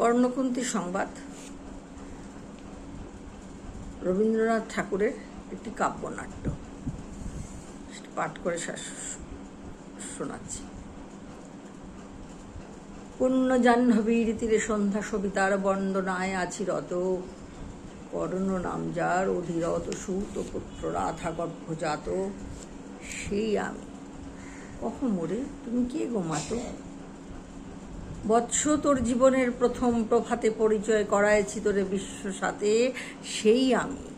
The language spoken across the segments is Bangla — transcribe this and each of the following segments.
কর্ণকুন্তী সংবাদ রবীন্দ্রনাথ ঠাকুরের একটি কাব্যনাট্য। পাঠ করে শোনাচ্ছি। পুণ্য জাহ্নবীর তীরে সন্ধ্যা সবিতার বন্দনায় আছি রত। কর্ণ নাম যার অধীরত সুত পুত্র রাধা গর্ভজাত। সেই আমি। কখন মোরে? তুমি কে গোমাতো বৎস তোর জীবনের প্রথম প্রভাতে পরিচয় করাইছি তোরে বিশ্ব সাথে, সেই আমি।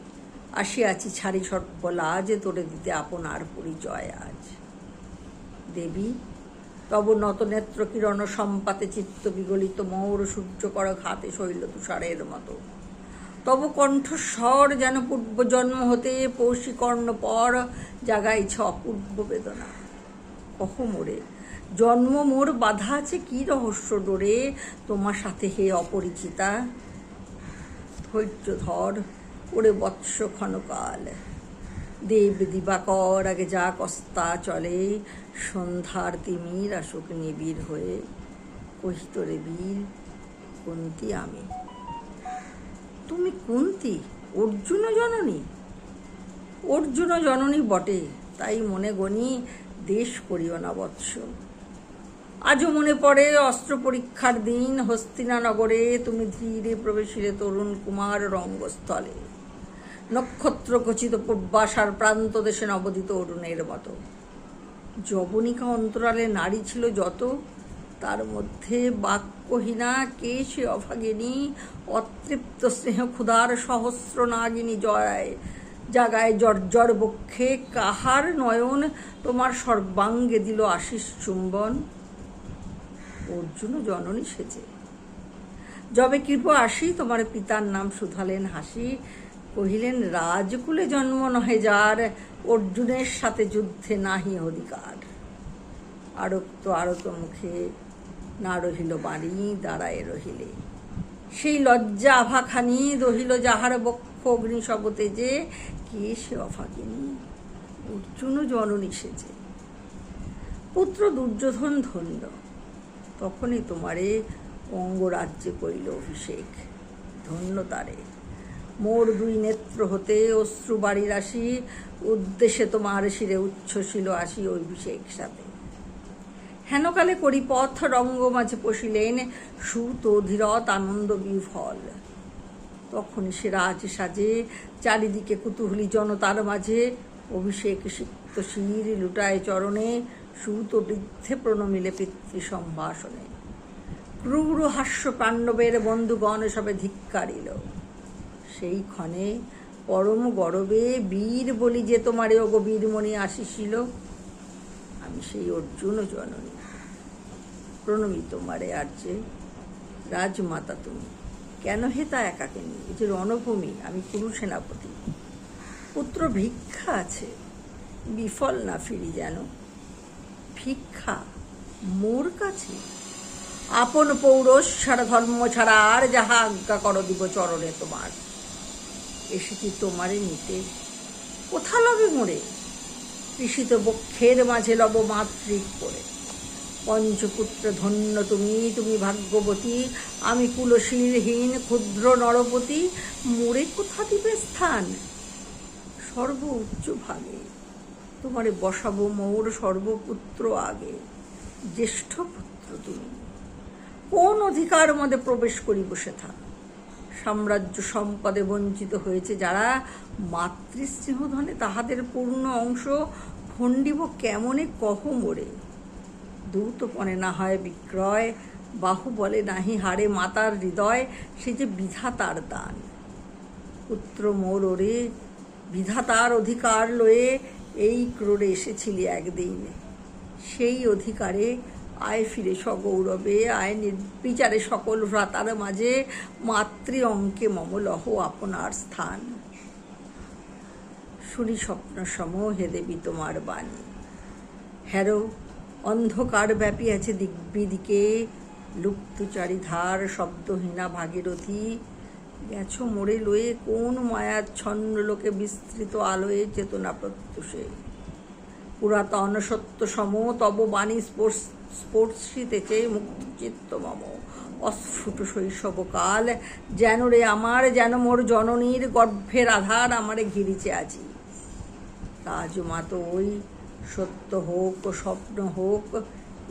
আসিয়াছি ছাড়ি সর্বলাজ তোরে দিতে আপনার পরিচয় আজ। দেবী, তব নতনেত্র কিরণ সম্পাতে চিত্ত বিগলিত মৌর সূর্য কর ঘাতে শৈল তুষারের মতো। তব কণ্ঠস্বর যেন পূর্ব জন্ম হতে পৌষিকর্ণ পর জাগাইছে অপূর্ব বেদনা। কহ মোরে জন্ম মোর বাধা আছে, কি রহস্য ডোরে? তোমার সাথে হে অপরিচিতা। ধৈর্য ধর, ওরে বৎস ক্ষণকাল। দেব দিবাকর, আগে যা কস্তা চলে। সন্ধ্যার তিমির আসুক নিবিড় হয়ে। কহিতরে বীর, কুন্তি আমি। তুমি কুন্তি? অর্জুন জননী? অর্জুন জননী বটে, তাই মনে গণি, দেশ করিও না বৎস। আজও মনে পড়ে অস্ত্র পরীক্ষার দিন। হস্তিনানগরে তুমি ধীরে প্রবেশিলে তরুণ কুমার রঙ্গস্থলে। নক্ষত্র খচিত পূর্বাসার প্রান্ত দেশে নবদিত অরুণের মতো। যবনিকা অন্তরালে নারী ছিল যত, তার মধ্যে বাক্যহীনা কে সে অভাগিনী, অতৃপ্ত স্নেহ ক্ষুধার সহস্র নাগিনী জয় জাগায় জর্জর বক্ষে কাহার নয়ন, তোমার সর্বাঙ্গে দিল আশিস চুম্বন। অর্জুন জননী সেজে। যবে কৃপ আসি তোমার পিতার নাম শুধালেন হাসি, কহিলেন, রাজকুলে জন্ম নহে যার, অর্জুনের সাথে যুদ্ধে নাহি অধিকার। আরক্ত আরত মুখে না রহিল বাণী, দাঁড়ায় রহিলে। সেই লজ্জা আভাখানি রহিল যাহার বক্ষ অগ্নি শবতে যে, কে সে অভাগিনী? অর্জুন জননী সেজে। পুত্র দুর্যোধন ধন্য তখনই তোমারে অঙ্গরাজ্যে করিল অভিষেক। ধন্য তারে। মোর দুই নেত্র হতে অশ্রু বাড়ি রাশি উদ্দেশ্যে তোমার শিরে উচ্ছ্বসিল আসি অভিষেক সাথে। হেনকালে করি পথ রঙ্গ মাঝে পশিলেন, সুত ধীরত আনন্দ বিফল। তখনই সে রাজ সাজে, চারিদিকে কুতূহলী জনতার মাঝে অভিষেক সিক্ত শির লুটায় চরণে সুত বৃদ্ধে প্রণমিলে পিতৃ সম্ভাষণে। ক্রূর হাস্য পাণ্ডবের বন্ধুগণ সবে ধিক্কারিল। সেই ক্ষণে পরম গরবে বীর বলি যে তোমারে ওগো বীরমণি আসিছিল আমি সেই অর্জুন জননী। প্রণমী তোমারে আর যে রাজমাতা তুমি, কেন হে তা একাকে নিয়ে? যে রণভূমি, আমি কুরু সেনাপতি। পুত্র ভিক্ষা আছে, বিফল না ফিরি যেন। ভিক্ষা মোর কাছে? আপন পৌরষ ছাড়া ধর্ম ছাড়া আর যাহা আজ্ঞা কর দিব চরণে তোমার। এসেছি তোমারে নিতে। কোথা লবে মোরে? কৃষিত বক্ষের মাঝে লব মাতৃক করে। পঞ্চপুত্র ধন্য তুমি তুমি ভাগ্যবতী। আমি কুলশীলহীন, ক্ষুদ্র নরপতি। মোরে কোথা দিবে স্থান? সর্ব উচ্চ ভাগে। তোমারে বসাবো মোর সর্বপুত্র আগে, জ্যেষ্ঠ পুত্র তুমি। কোন অধিকার মধ্যে প্রবেশ করিব সেথা? সাম্রাজ্য সম্পদে বঞ্চিত হয়েছে যারা মাতৃস্নেহধনে তাহাদের পূর্ণ অংশ খণ্ডিব কেমনে কহ মোরে? দূতপনে না হয় বিক্রয় বাহু বলে নাহি হারে মাতার হৃদয়, সে যে বিধাতার দান। পুত্র মোর ওরে বিধাতার অধিকার লয়ে এই ক্রোড়ে এসেছিলি একদিন। সেই অধিকারে আয় ফিরে সগৌরবে, আয় নির্বিচারে সকল ভ্রাতার মাঝে মাতৃ অঙ্কে মমলহ আপনার স্থান। শুনি স্বপ্ন সম হে দেবী তোমার বাণী। হ্যারো, অন্ধকার ব্যাপী আছে দিগ্বিদিকে লুপ্ত চারিধার শব্দহীনা ভাগীরথী গেছো মোড়ে লয়ে, কোন মায়াচ্ছন্ন লোকে বিস্তৃত আলোয় চেতনা প্রত্যুষে? পুরাতন সত্য সম তব বাণী স্পর্শ চেয়ে মুক্ত চিত্ত মম। অস্ফুট শৈশবকাল, যেন রে আমার, যেন মোর জননীর গর্ভের আধার আমারে ঘিরিছে আজি। রাজমা তো ওই সত্য হোক, স্বপ্ন হোক,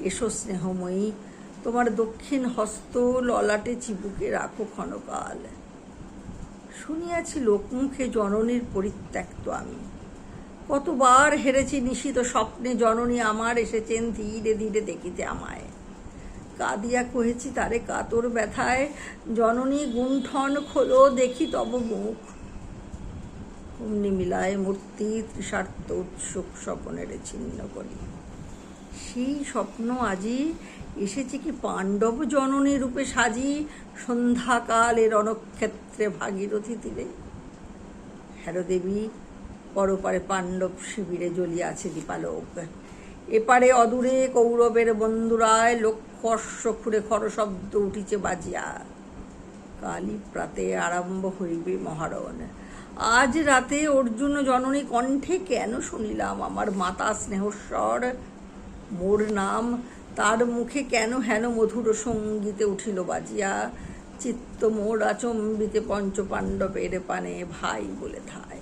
এসো স্নেহময়ী, তোমার দক্ষিণ হস্ত ললাটে চিবুকে রাখো ক্ষণকাল। শুনিয়াছি লোকমুখে জননীর পরিত্যক্ত আমি। কতবার হেরেছি নিশিত স্বপ্নে জননী আমার এসেছেন ধীরে ধীরে দেখিতে আমায়। কাঁদিয়া কহেছি, তারে কাতর ব্যথায় জননী গুণ্ঠন খোলো দেখি তব মুখ। অমনি মিলায় মূর্তি তৃষার্থ উৎসুক স্বপনের ছিন্ন করি। সেই স্বপ্ন আজি এসেছে কি পাণ্ডব জননী রূপে সাজি সন্ধ্যাকালে রণক্ষেত্রে ভাগীরথী তীরে? হ্যারো দেবী পরপারে পাণ্ডব শিবিরে জ্বলিয়া আছে দীপালোক। এপারে অদূরে কৌরবের বন্ধুরায় লক্ষ্য অশ্ব খুঁড়ে খর শব্দ উঠিছে বাজিয়া। কালী প্রাতে আরম্ভ হইবে মহারণ। আজ রাতে অর্জুন জননী কণ্ঠে কেন শুনিলাম? আমার মাতা স্নেহস্বর, মোর নাম তার মুখে কেন হেন মধুর সঙ্গীতে উঠিল বাজিয়া? চিত্ত মোর আচম্বিতে পঞ্চপাণ্ডবের পানে ভাই বলে থায়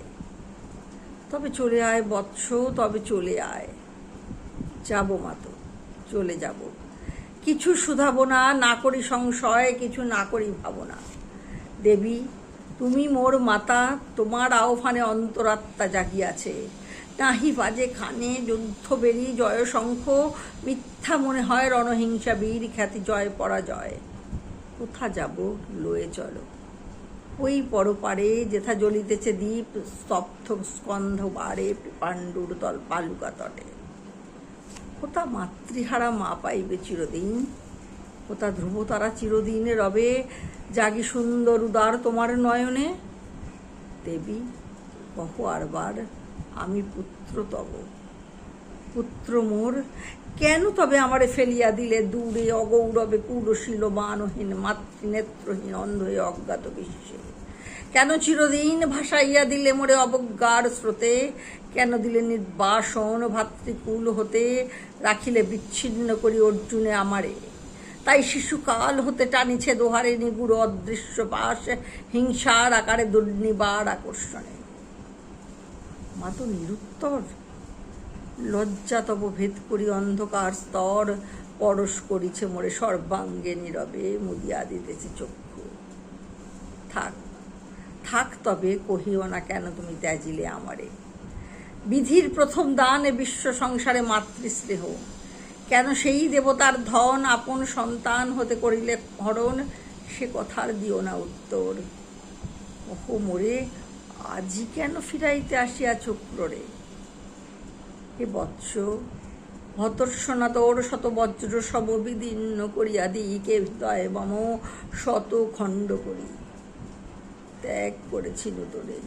তবে চলে আয় বৎস, তবে চলে আয়। যাব মাতো চলে যাব। কিছু শুধাবো না না করি সংশয়, কিছু না করি ভাবনা। দেবী, তুমি মোর মাতা, তোমার আহ্বানে অন্তরাত্মা জাগিয়াছে। নাহি বাজে খানে, যুদ্ধ বেরি, জয় শঙ্খ, মিথ্যা মনে হয় রণহিংসা বীর, খ্যাতি জয়, পরাজয়। কোথা যাব? লয়ে চলো। ওই পরপারে যেথা জ্বলিতেছে দ্বীপ, স্তব্ধ স্কন্ধ বারে পাণ্ডুর তল পালুকা তটে। কোথা মাতৃহারা মা পাইবে চিরদিন? কোথা ধ্রুবতারা চিরদিনে রবে? জাগি সুন্দর উদার তোমার নয়নে। দেবী কহ আরবার আমি পুত্র তব। পুত্র মোর, কেন তবে আমারে ফেলিয়া দিলে? দূরে অগৌরবে কুরশীল মানহীন মাতৃনেত্রহীন অন্ধ হয়ে অজ্ঞাত বিশ্বে। কেন চিরদিন ভাসাইয়া দিলে মোরে অবজ্ঞার স্রোতে? কেন দিলে নির্বাসন ভাতৃকুল হতে? রাখিলে বিচ্ছিন্ন করি অর্জুনে আমারে। তাই শিশুকাল হতে টানিছে দোহারে নিগুড় অদৃশ্য পাশ, হিংসার আকারে দুর্নিবার আকর্ষণে। মা তো নিরুত্তর। লজ্জা তব ভেদ করি, অন্ধকার স্তর পরশ করিছে মোরে সর্বাঙ্গে নীরবে, মুদিয়া দিতেছে চক্ষু। থাক থাক তবে, কহিও না কেন তুমি ত্যাজিলে আমারে। বিধির প্রথম দান এ বিশ্ব সংসারে মাতৃস্নেহ। কেন সেই দেবতার ধন আপন সন্তান হতে করিলে হরণ? সে কথার দিও না উত্তর। ওহো মোরে আজি কেন ফিরাইতে আসিয়া চক্ররে হে বৎস, ভতর্ষণা তোর শত বজ্র সব বিদীর্ণ করিয়া দিকে হৃদয় মম শত খণ্ড করি। ত্যাগ করেছিল তোরে।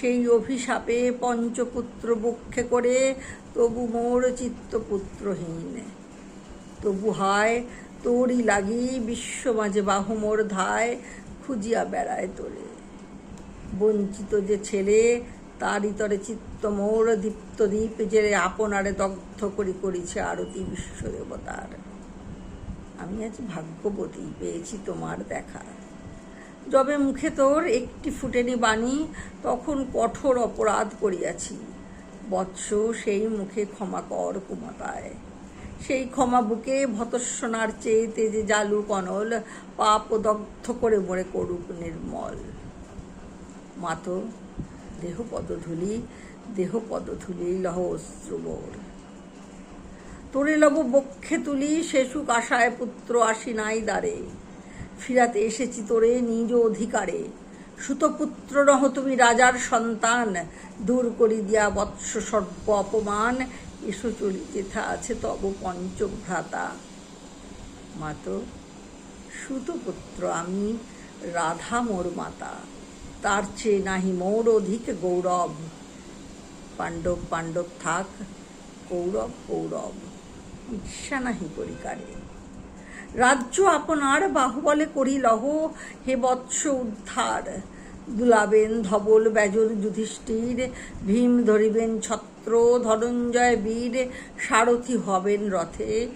সেই অভিশাপে পঞ্চপুত্র বক্ষে করে তবু মোর চিত্তপুত্রহীন। তবু হায়, তোরই লাগি বিশ্ব মাঝে বাহু মোর ধায় খুঁজিয়া বেড়ায় তোরে। বঞ্চিত যে ছেলে, তরে চিত্ত মৌর দীপ্ত দীপ্তদীপ যে আপনারে দগ্ধ করি করিছে আরতি বিশ্ব দেবতার আমি আজ ভাগ্যবতী পেয়েছি তোমার দেখা। যবে মুখে তোর একটি ফুটেনি বাণী, তখন কঠোর অপরাধ করিয়াছি। বৎস সেই মুখে ক্ষমা কর কুমতায়। সেই ক্ষমা বুকে ভতস্বনার চেয়ে তেজে জালু কনল, পাপ দগ্ধ করে মরে করুক নির্মল। মাতো, দেহ পদধূলি দেহ পদধূলি লহ অশ্রুবোর তোরে লব বক্ষে তুলি শেষুক আশায় পুত্র আসি নাই দ্বারে। ফিরাতে এসেছি তোরে নিজ অধিকারে। সুতপুত্র নহ তুমি রাজার সন্তান, দূর করি দিয়া বৎস সর্ব অপমান। এসো চলি যেথা আছে তব পঞ্চভ্রাতা মাতো, সুতপুত্র আমি, রাধা মোর মাতা। তার চেয়ে নাহি মোর অধিক গৌরব। পাণ্ডব পাণ্ডব থাক, কৌরব কৌরব ঈর্ষা নাহি পরিকারে। রাজ্য আপনার বাহুবলে করি লহ হে বৎস উদ্ধার। দুলাবেন ধবল বেজর যুধিষ্ঠির, ভীম ধরিবেন ছত্র ধনঞ্জয় বীর, সারথি হবেন রথে।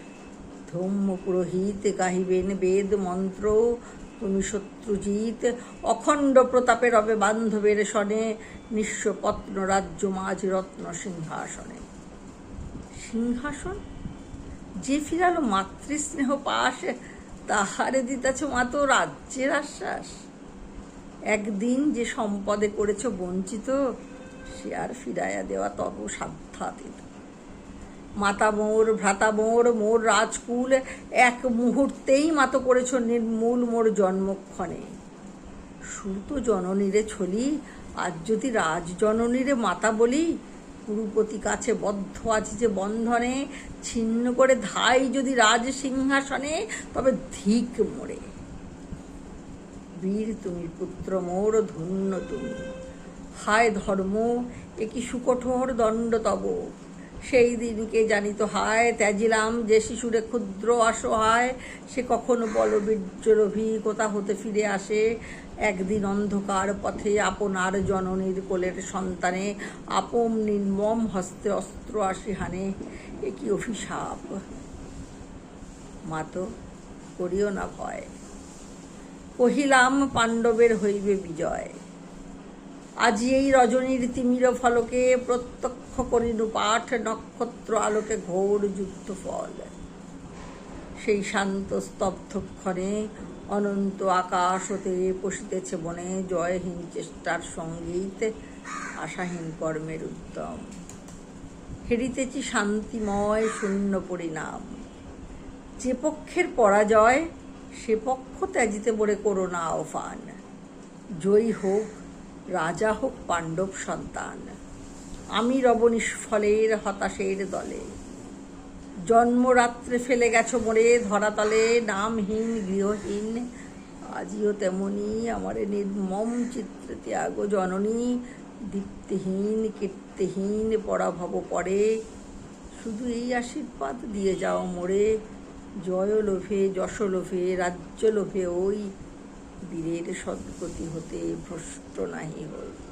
ধম্ম পুরোহিত গাহিবেন বেদ মন্ত্র তুমি শত্রুজিৎ অখণ্ড প্রতাপে রবে বান্ধবের সনে নিঃস্ব পত্ন রাজ্য মাঝ রত্ন সিংহাসনে। সিংহাসন? যে ফিরালো মাতৃস্নেহ পাশ, তাহারে দিতেছ মাতো রাজ্যের আশ্বাস। একদিন যে সম্পদে করেছ বঞ্চিত, সে আর ফিরাইয়া দেওয়া তব সাধ্যাতীত। মাতা মোর, ভ্রাতা মোর মোর রাজকুল, এক মুহূর্তেই মাতো করেছ নির্মূল মোর জন্মক্ষণে। সুত জননীরে ছলি, আজ যদি রাজ জননীরে মাতা বলি, কুরুপতি কাছে বদ্ধ আছে যে বন্ধনে, ছিন্ন করে ধাই যদি রাজ সিংহাসনে, তবে ধিক মোড়ে। বীর তুমি পুত্র মোর, ধন্য তুমি। হায় ধর্ম, এ কি সুকঠোর দণ্ড তব সেই দিনকে জানিত হায়, ত্যাজিলাম যে শিশুরে ক্ষুদ্র অসহায়, সে কখনো বলবীর্যরভি কোথা হতে ফিরে আসে? একদিন অন্ধকার পথে আপনার জননীর কোলের সন্তানে আপন নির্মম হস্তে অস্ত্র আসি হানে। এ কি অভিশাপ? মাতো করিও না ভয়। কহিলাম, পাণ্ডবের হইবে বিজয়। আজি এই রজনীর তিমির ফলকে প্রত্যক্ষ করিনু পাঠ নক্ষত্র আলোকে ঘোর যুদ্ধ ফল। সেই শান্ত স্তব্ধক্ষণে অনন্ত আকাশ হতে পশিতেছে বনে জয়হীন চেষ্টার সংগীত, আশাহীন কর্মের উদ্যম। হেরিতেছি শান্তিময় শূন্য পরিণাম। যে পক্ষের পরাজয়, সে পক্ষ ত্যাজিতে বলে করোনা আহ্বান জয়ী হোক, রাজা হোক পাণ্ডব সন্তান। আমি রব হতাশের দলে। জন্মরাত্রে ফেলে গেছো মোরে ধরাতলে, নামহীন, গৃহহীন। আজিও তেমনি আমার নির্মম চিত্রে ত্যাগ জননী, দীপ্তিহীন, কীর্তিহীন, পরাভব পরে। শুধু এই আশীর্বাদ দিয়ে যাও মোরে, জয় লোভে, যশ লোভে, রাজ্য লোভে, ওই বীরের সদ্গতি হতে ভ্রষ্ট নাহি হই।